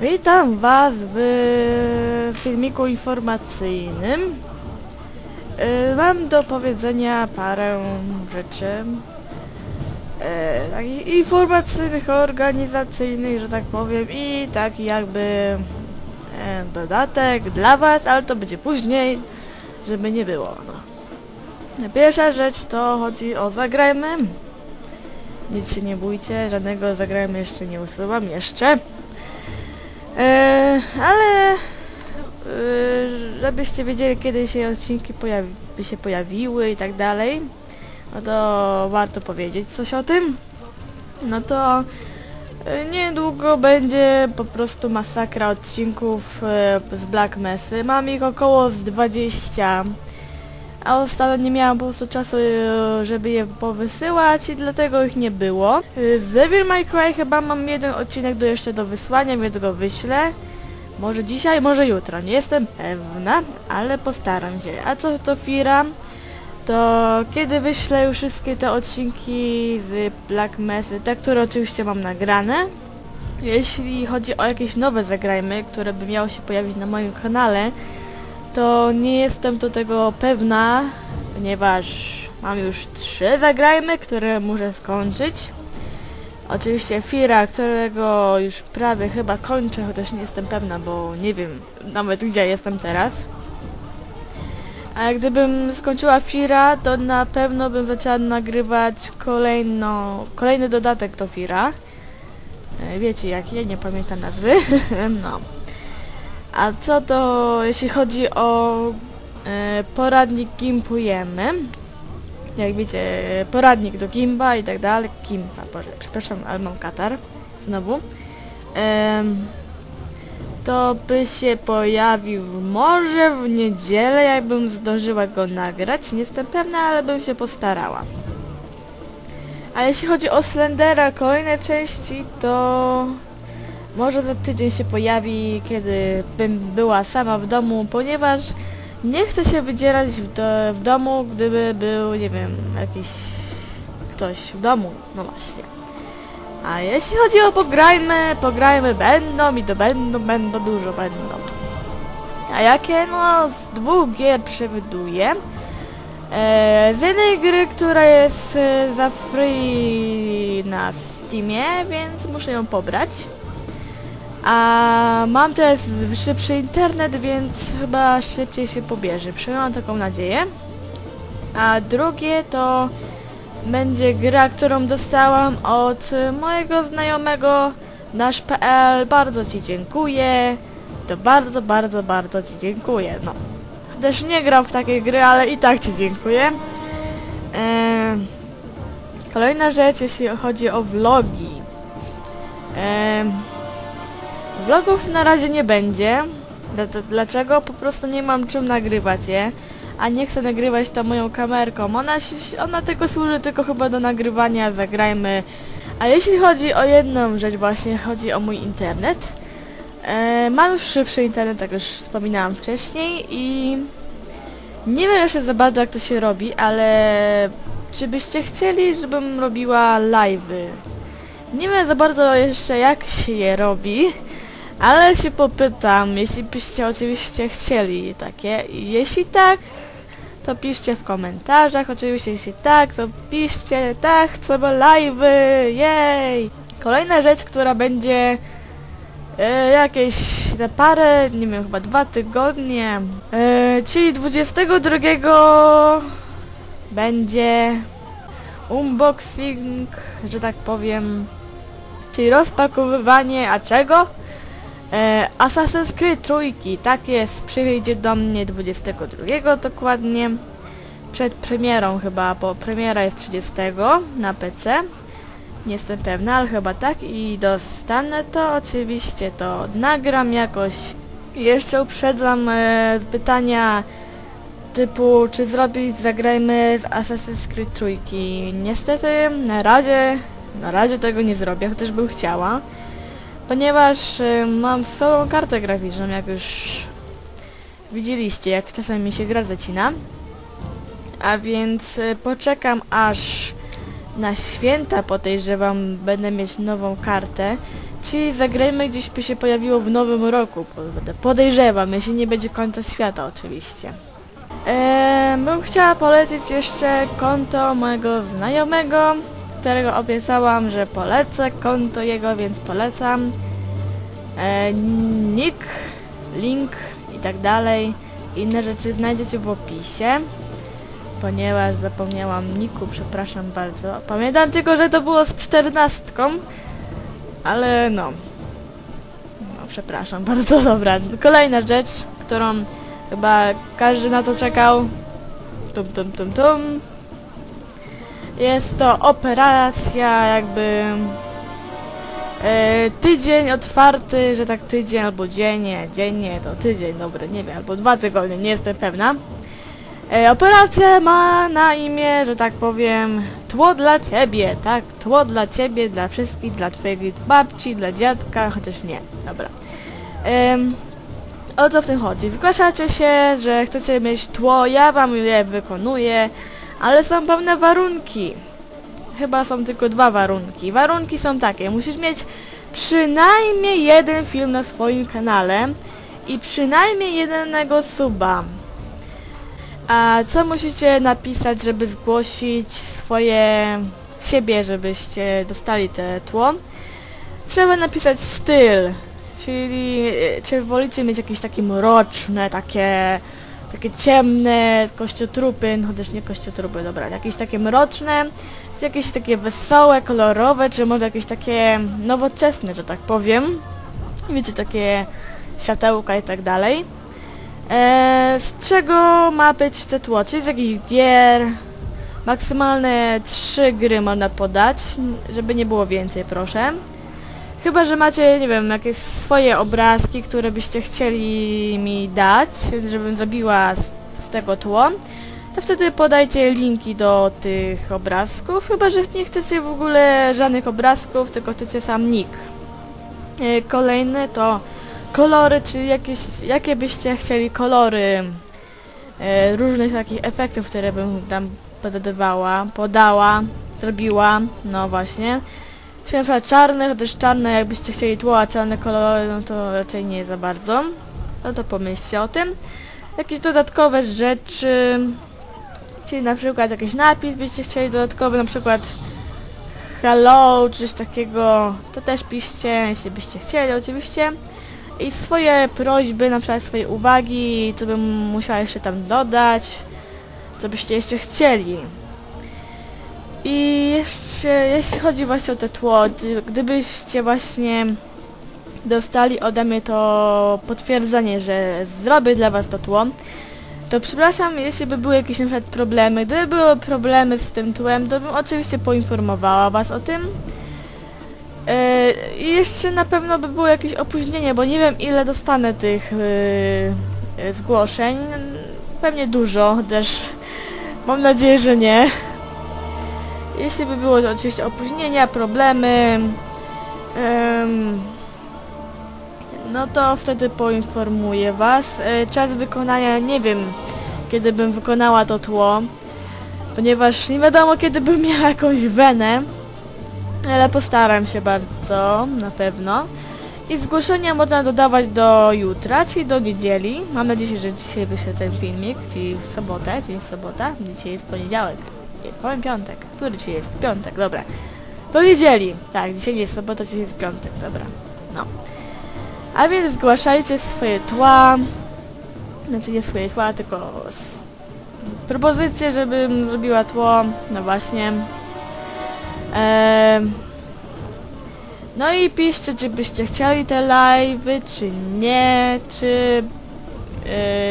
Witam Was w filmiku informacyjnym. E, Mam do powiedzenia parę rzeczy. e, Takich informacyjnych, organizacyjnych, że tak powiem i taki jakby e, dodatek dla Was, ale to będzie później, żeby nie było. No. Pierwsza rzecz to chodzi o zagrajmy. Nic się nie bójcie, żadnego zagrajmy jeszcze nie usuwam, jeszcze. E, ale e, żebyście wiedzieli kiedy się odcinki pojawi by się pojawiły i tak dalej, no to warto powiedzieć coś o tym. No to e, niedługo będzie po prostu masakra odcinków e, z Black Messy. Mam ich około z 20. A ostatnio nie miałam po prostu czasu, e, żeby je powysyłać i dlatego ich nie było. E, Z Devil May Cry chyba mam jeden odcinek do jeszcze do wysłania, więc go wyślę. Może dzisiaj, może jutro, nie jestem pewna, ale postaram się. A co to Fira? To kiedy wyślę już wszystkie te odcinki z Black Messy, te, które oczywiście mam nagrane. Jeśli chodzi o jakieś nowe zagrajmy, które by miało się pojawić na moim kanale, to nie jestem do tego pewna, ponieważ mam już trzy zagrajmy, które muszę skończyć. Oczywiście Fira, którego już prawie chyba kończę, chociaż nie jestem pewna, bo nie wiem nawet gdzie jestem teraz. A gdybym skończyła Fira, to na pewno bym zaczęła nagrywać kolejno, kolejny dodatek do Fira. E, Wiecie jaki, ja nie pamiętam nazwy. no. A co to, jeśli chodzi o e, poradnik Gimpujemy, jak wiecie, poradnik do Gimba i tak dalej, Gimba, boże, przepraszam, ale mam katar, znowu, em, to by się pojawił może w niedzielę, jakbym zdążyła go nagrać, nie jestem pewna, ale bym się postarała. A jeśli chodzi o Slendera, kolejne części, to może za tydzień się pojawi, kiedy bym była sama w domu, ponieważ nie chcę się wydzierać w, do, w domu, gdyby był, nie wiem, jakiś ktoś w domu, no właśnie. A jeśli chodzi o pograjmy, pograjmy będą i to będą, będą, dużo będą. A jakie? No, z dwóch gier przewiduję. E, z jednej gry, która jest e, za free na Steamie, więc muszę ją pobrać. A mam teraz szybszy internet, więc chyba szybciej się pobierze. Mam taką nadzieję. A drugie to będzie gra, którą dostałam od mojego znajomego nasz.pl. Bardzo Ci dziękuję. To bardzo, bardzo, bardzo Ci dziękuję. No. Też nie gram w takie gry, ale i tak Ci dziękuję. Ehm, kolejna rzecz, jeśli chodzi o vlogi. Ehm, Vlogów na razie nie będzie. Dlaczego? Po prostu nie mam czym nagrywać je. A nie chcę nagrywać to moją kamerką. Ona, ona tylko służy tylko chyba do nagrywania, zagrajmy. A jeśli chodzi o jedną rzecz właśnie, chodzi o mój internet. E, mam już szybszy internet, tak już wspominałam wcześniej i nie wiem jeszcze za bardzo jak to się robi, ale czy byście chcieli, żebym robiła live'y? Nie wiem za bardzo jeszcze jak się je robi. Ale się popytam, jeśli byście oczywiście chcieli takie. Jeśli tak, to piszcie w komentarzach. Oczywiście jeśli tak, to piszcie tak, chcemy live'y, jej! Kolejna rzecz, która będzie e, jakieś za parę, nie wiem, chyba dwa tygodnie, e, czyli 22 będzie unboxing, że tak powiem, czyli rozpakowywanie, a czego? E, Assassin's Creed trójki, tak jest, przyjdzie do mnie 22 dokładnie, przed premierą chyba, bo premiera jest 30 na PC, nie jestem pewna, ale chyba tak i dostanę to, oczywiście to nagram jakoś. Jeszcze uprzedzam e, pytania typu, czy zrobić, zagrajmy z Assassin's Creed trójki. Niestety, na razie, na razie tego nie zrobię, chociaż bym chciała ponieważ y, mam swoją kartę graficzną, jak już widzieliście, jak czasem mi się gra zacina. A więc y, poczekam aż na święta podejrzewam będę mieć nową kartę. Czyli zagrajmy gdzieś by się pojawiło w nowym roku. pod- Podejrzewam, jeśli nie będzie końca świata oczywiście. Eee, bym chciała polecić jeszcze konto mojego znajomego, którego obiecałam, że polecę konto jego, więc polecam. Eee, nick, link i tak dalej. Inne rzeczy znajdziecie w opisie. Ponieważ zapomniałam niku, przepraszam bardzo. Pamiętam tylko, że to było z czternastką. Ale no. No przepraszam, bardzo dobra. Kolejna rzecz, którą chyba każdy na to czekał. Tum tum tum tum. Jest to operacja jakby e, tydzień otwarty, że tak tydzień albo dzień, nie, dzień nie, to tydzień, dobry, nie wiem, albo dwa tygodnie, nie jestem pewna. E, operacja ma na imię, że tak powiem, tło dla ciebie, tak? Tło dla ciebie, dla wszystkich, dla twojej babci, dla dziadka, chociaż nie, dobra. Em, o co w tym chodzi? Zgłaszacie się, że chcecie mieć tło, ja wam je wykonuję, ale są pewne warunki. Chyba są tylko dwa warunki. Warunki są takie, musisz mieć przynajmniej jeden film na swoim kanale i przynajmniej jednego suba. A co musicie napisać, żeby zgłosić swoje siebie, żebyście dostali te tło? Trzeba napisać styl, czyli e, czy wolicie mieć jakieś takie mroczne, takie takie ciemne kościotrupy, no chociaż nie kościotrupy, dobra, jakieś takie mroczne, czy jakieś takie wesołe, kolorowe, czy może jakieś takie nowoczesne, że tak powiem. Wiecie, takie światełka i tak dalej. Eee, z czego ma być te tło? Czyli z jakichś gier. Maksymalne trzy gry można podać, żeby nie było więcej, proszę. Chyba, że macie, nie wiem, jakieś swoje obrazki, które byście chcieli mi dać, żebym zrobiła z, z tego tło, to wtedy podajcie linki do tych obrazków, chyba, że nie chcecie w ogóle żadnych obrazków, tylko chcecie sam nick. E, Kolejny to kolory, czyli jakieś, jakie byście chcieli kolory e, różnych takich efektów, które bym tam podawała, podała, zrobiła, no właśnie. Czy na przykład czarne, chociaż czarne, jakbyście chcieli tło, a czarne kolory, no to raczej nie za bardzo. No to pomyślcie o tym. Jakieś dodatkowe rzeczy, czyli na przykład jakiś napis byście chcieli dodatkowy, na przykład hello, czy coś takiego, to też piszcie, jeśli byście chcieli oczywiście. I swoje prośby, na przykład swoje uwagi, co bym musiała jeszcze tam dodać, co byście jeszcze chcieli. I jeszcze, jeśli chodzi właśnie o te tło, gdy- gdybyście właśnie dostali ode mnie to potwierdzenie, że zrobię dla was to tło, to przepraszam, jeśli by były jakieś na przykład problemy. Gdyby były problemy z tym tłem, to bym oczywiście poinformowała was o tym. Yy, I jeszcze na pewno by było jakieś opóźnienie, bo nie wiem ile dostanę tych yy, yy, zgłoszeń. Pewnie dużo, też mam nadzieję, że nie. Jeśli by było to oczywiście opóźnienia, problemy, em, no to wtedy poinformuję Was. E, czas wykonania nie wiem, kiedy bym wykonała to tło, ponieważ nie wiadomo, kiedy bym miała jakąś wenę, ale postaram się bardzo, na pewno. I zgłoszenia można dodawać do jutra, czyli do niedzieli. Mam nadzieję, że dzisiaj wyślę ten filmik, czyli w sobotę, jest sobota, dzisiaj jest poniedziałek. Powiem piątek. Który dzisiaj jest? Piątek, dobra. Do niedzieli. Tak, dzisiaj nie jest sobota, dzisiaj jest piątek, dobra. No. A więc zgłaszajcie swoje tła. Znaczy nie swoje tła, tylko s- propozycje, żebym zrobiła tło. No właśnie. No i piszcie, czy byście chcieli te live'y, czy nie, czy...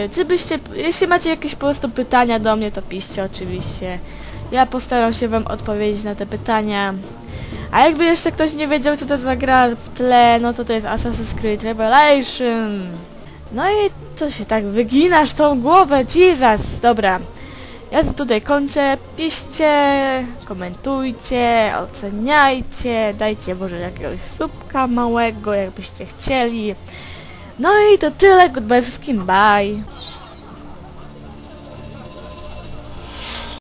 Yy, czy byście... Jeśli macie jakieś po prostu pytania do mnie, to piszcie oczywiście. Ja postaram się wam odpowiedzieć na te pytania. A jakby jeszcze ktoś nie wiedział, co to za gra w tle, no to to jest Assassin's Creed Revelation. No i co się tak wyginasz tą głowę? Jesus! Dobra. Ja tutaj kończę. Piszcie, komentujcie, oceniajcie, dajcie może jakiegoś subka małego, jakbyście chcieli. No i to tyle. Goodbye wszystkim. Bye.